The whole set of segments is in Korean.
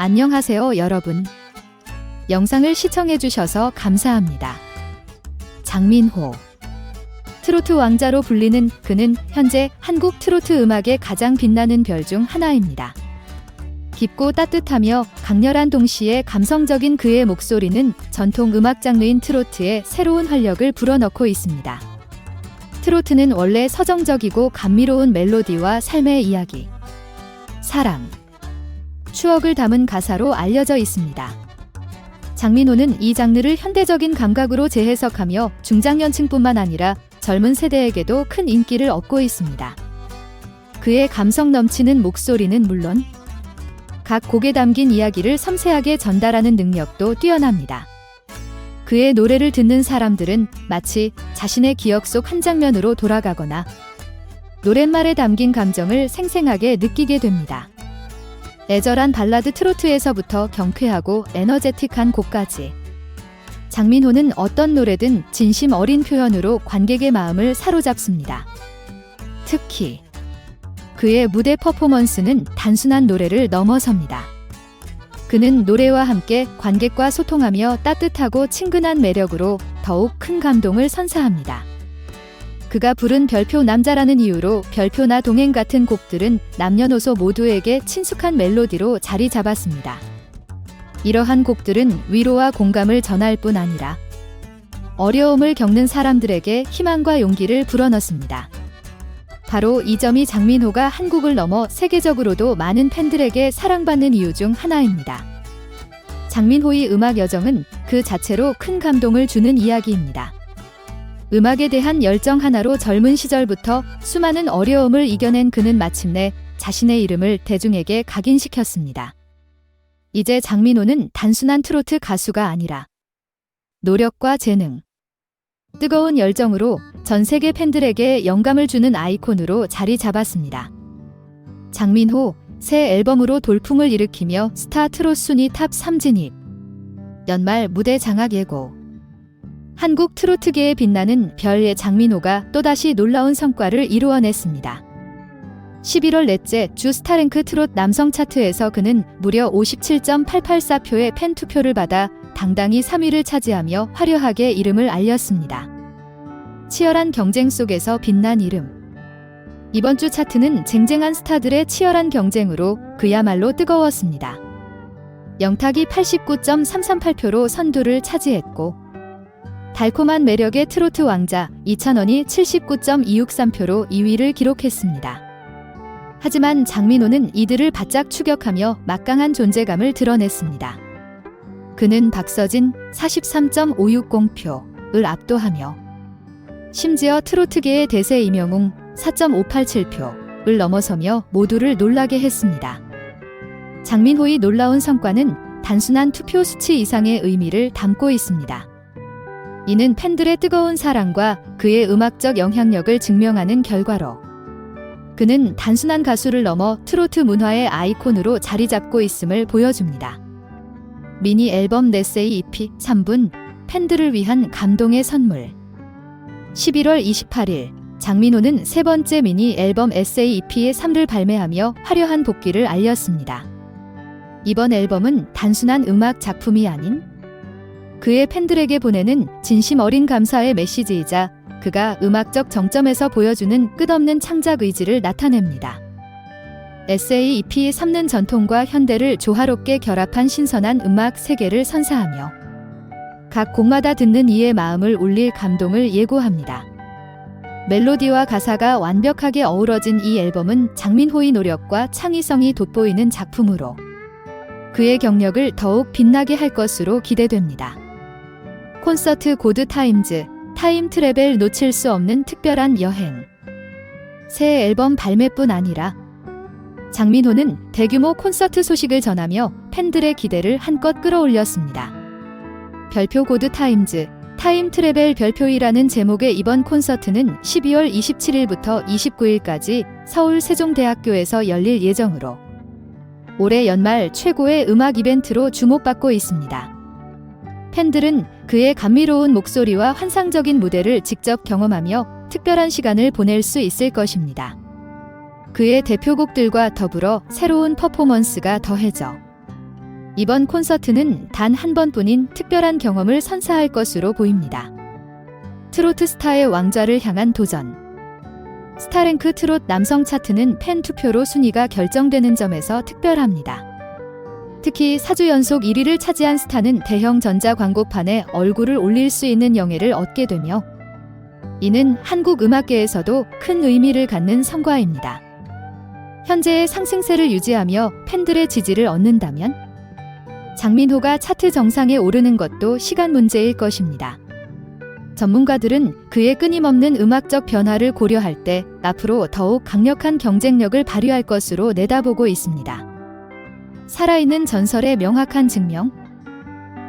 안녕하세요, 여러분. 영상을 시청해 주셔서 감사합니다. 장민호. 트로트 왕자로 불리는 그는 현재 한국 트로트 음악의 가장 빛나는 별 중 하나입니다. 깊고 따뜻하며 강렬한 동시에 감성적인 그의 목소리는 전통 음악 장르인 트로트에 새로운 활력을 불어넣고 있습니다. 트로트는 원래 서정적이고 감미로운 멜로디와 삶의 이야기, 사랑, 추억을 담은 가사로 알려져 있습니다. 장민호는 이 장르를 현대적인 감각으로 재해석하며 중장년층뿐만 아니라 젊은 세대에게도 큰 인기를 얻고 있습니다. 그의 감성 넘치는 목소리는 물론 각 곡에 담긴 이야기를 섬세하게 전달하는 능력도 뛰어납니다. 그의 노래를 듣는 사람들은 마치 자신의 기억 속 한 장면으로 돌아가거나 노랫말에 담긴 감정을 생생하게 느끼게 됩니다. 애절한 발라드 트로트에서부터 경쾌하고 에너제틱한 곡까지 장민호는 어떤 노래든 진심 어린 표현으로 관객의 마음을 사로잡습니다. 특히 그의 무대 퍼포먼스는 단순한 노래를 넘어섭니다. 그는 노래와 함께 관객과 소통하며 따뜻하고 친근한 매력으로 더욱 큰 감동을 선사합니다. 그가 부른 별표 남자라는 이유로 별표나 동행 같은 곡들은 남녀노소 모두에게 친숙한 멜로디로 자리 잡았습니다. 이러한 곡들은 위로와 공감을 전할 뿐 아니라 어려움을 겪는 사람들에게 희망과 용기를 불어넣습니다. 바로 이 점이 장민호가 한국을 넘어 세계적으로도 많은 팬들에게 사랑받는 이유 중 하나입니다. 장민호의 음악 여정은 그 자체로 큰 감동을 주는 이야기입니다. 음악에 대한 열정 하나로 젊은 시절부터 수많은 어려움을 이겨낸 그는 마침내 자신의 이름을 대중에게 각인시켰습니다. 이제 장민호는 단순한 트로트 가수가 아니라 노력과 재능, 뜨거운 열정으로 전 세계 팬들에게 영감을 주는 아이콘으로 자리 잡았습니다. 장민호 새 앨범으로 돌풍을 일으키며 스타 트롯 순위 탑 3 진입, 연말 무대 장악 예고, 한국 트로트계에 빛나는 별의 장민호가 또다시 놀라운 성과를 이루어냈습니다. 11월 넷째 주 스타랭크 트롯 남성 차트에서 그는 무려 57.884표의 팬 투표를 받아 당당히 3위를 차지하며 화려하게 이름을 알렸습니다. 치열한 경쟁 속에서 빛난 이름. 이번 주 차트는 쟁쟁한 스타들의 치열한 경쟁으로 그야말로 뜨거웠습니다. 영탁이 89.338표로 선두를 차지했고, 달콤한 매력의 트로트 왕자 이찬원이 79.263표로 2위를 기록했습니다. 하지만 장민호는 이들을 바짝 추격하며 막강한 존재감을 드러냈습니다. 그는 박서진 43.560표를 압도하며 심지어 트로트계의 대세 이명웅 4.587표를 넘어서며 모두를 놀라게 했습니다. 장민호의 놀라운 성과는 단순한 투표 수치 이상의 의미를 담고 있습니다. 이는 팬들의 뜨거운 사랑과 그의 음악적 영향력을 증명하는 결과로 그는 단순한 가수를 넘어 트로트 문화의 아이콘으로 자리 잡고 있음을 보여줍니다. 미니 앨범 네세이 EP 3분 팬들을 위한 감동의 선물 11월 28일 장민호는 세 번째 미니 앨범 에세이 EP의 3를 발매하며 화려한 복귀를 알렸습니다. 이번 앨범은 단순한 음악 작품이 아닌 그의 팬들에게 보내는 진심 어린 감사의 메시지이자 그가 음악적 정점에서 보여주는 끝없는 창작 의지를 나타냅니다. 에세이 EP의 삼는 전통과 현대를 조화롭게 결합한 신선한 음악 세계를 선사하며 각 곡마다 듣는 이의 마음을 울릴 감동을 예고합니다. 멜로디와 가사가 완벽하게 어우러진 이 앨범은 장민호의 노력과 창의성이 돋보이는 작품으로 그의 경력을 더욱 빛나게 할 것으로 기대됩니다. 콘서트 고드 타임즈 타임 트래벨 놓칠 수 없는 특별한 여행. 새 앨범 발매뿐 아니라 장민호는 대규모 콘서트 소식을 전하며 팬들의 기대를 한껏 끌어올렸습니다. 별표 고드 타임즈 타임 트래벨 별표이라는 제목의 이번 콘서트는 12월 27일부터 29일까지 서울 세종대학교에서 열릴 예정으로 올해 연말 최고의 음악 이벤트로 주목받고 있습니다. 팬들은 그의 감미로운 목소리와 환상적인 무대를 직접 경험하며 특별한 시간을 보낼 수 있을 것입니다. 그의 대표곡들과 더불어 새로운 퍼포먼스가 더해져 이번 콘서트는 단 한 번뿐인 특별한 경험을 선사할 것으로 보입니다. 트로트 스타의 왕좌를 향한 도전. 스타랭크 트롯 남성 차트는 팬 투표로 순위가 결정되는 점에서 특별합니다. 특히 4주 연속 1위를 차지한 스타는 대형 전자 광고판에 얼굴을 올릴 수 있는 영예를 얻게 되며 이는 한국 음악계에서도 큰 의미를 갖는 성과입니다. 현재의 상승세를 유지하며 팬들의 지지를 얻는다면 장민호가 차트 정상에 오르는 것도 시간 문제일 것입니다. 전문가들은 그의 끊임없는 음악적 변화를 고려할 때 앞으로 더욱 강력한 경쟁력을 발휘할 것으로 내다보고 있습니다. 살아있는 전설의 명확한 증명.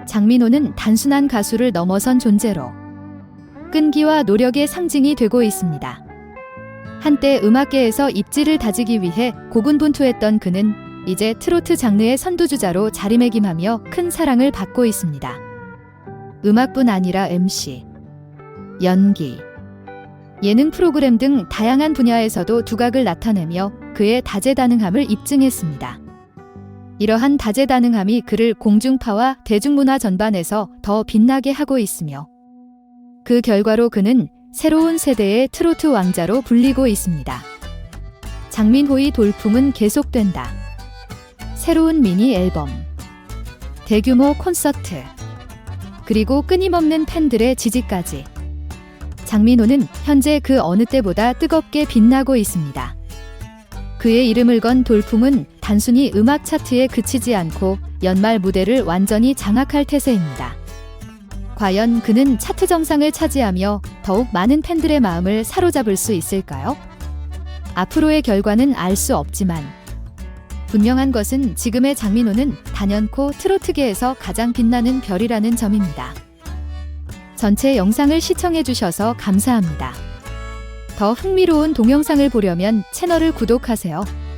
장민호는 단순한 가수를 넘어선 존재로 끈기와 노력의 상징이 되고 있습니다. 한때 음악계에서 입지를 다지기 위해 고군분투했던 그는 이제 트로트 장르의 선두주자로 자리매김하며 큰 사랑을 받고 있습니다. 음악뿐 아니라 MC, 연기, 예능 프로그램 등 다양한 분야에서도 두각을 나타내며 그의 다재다능함을 입증했습니다. 이러한 다재다능함이 그를 공중파와 대중문화 전반에서 더 빛나게 하고 있으며 그 결과로 그는 새로운 세대의 트로트 왕자로 불리고 있습니다. 장민호의 돌풍은 계속된다. 새로운 미니 앨범, 대규모 콘서트, 그리고 끊임없는 팬들의 지지까지. 장민호는 현재 그 어느 때보다 뜨겁게 빛나고 있습니다. 그의 이름을 건 돌풍은 단순히 음악 차트에 그치지 않고 연말 무대를 완전히 장악할 태세입니다. 과연 그는 차트 정상을 차지하며 더욱 많은 팬들의 마음을 사로잡을 수 있을까요? 앞으로의 결과는 알 수 없지만 분명한 것은 지금의 장민호는 단연코 트로트계에서 가장 빛나는 별이라는 점입니다. 전체 영상을 시청해 주셔서 감사합니다. 더 흥미로운 동영상을 보려면 채널을 구독하세요.